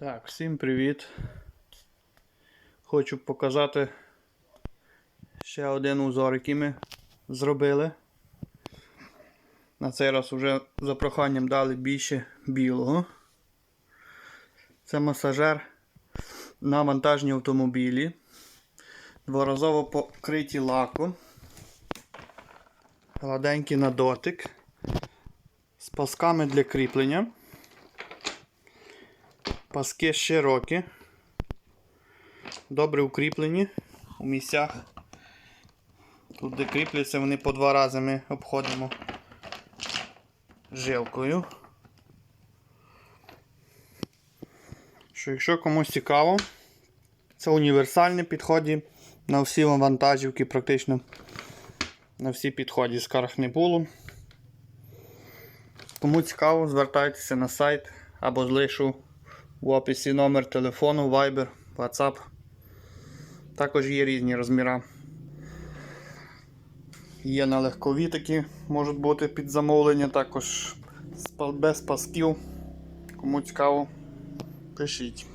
Так, всім привіт. Хочу показати ще один узор, який ми зробили. На цей раз вже за проханням дали більше білого. Це масажер на вантажні автомобілі. Дворазово покриті лаком. Гладенький на дотик. З пасками для кріплення. Паски широкі, добре укріплені у місцях. Тут, де кріпляться, вони по два рази ми обходимо жилкою. Що якщо комусь цікаво, це універсальний підході на всі вантажівки, практично на всі підході скарг не було. Кому цікаво, звертайтеся на сайт або злишу в описі номер телефону, Viber, WhatsApp. Також є різні розміри. Є на легкові такі, можуть бути під замовлення, також без пасків. Кому цікаво, пишіть.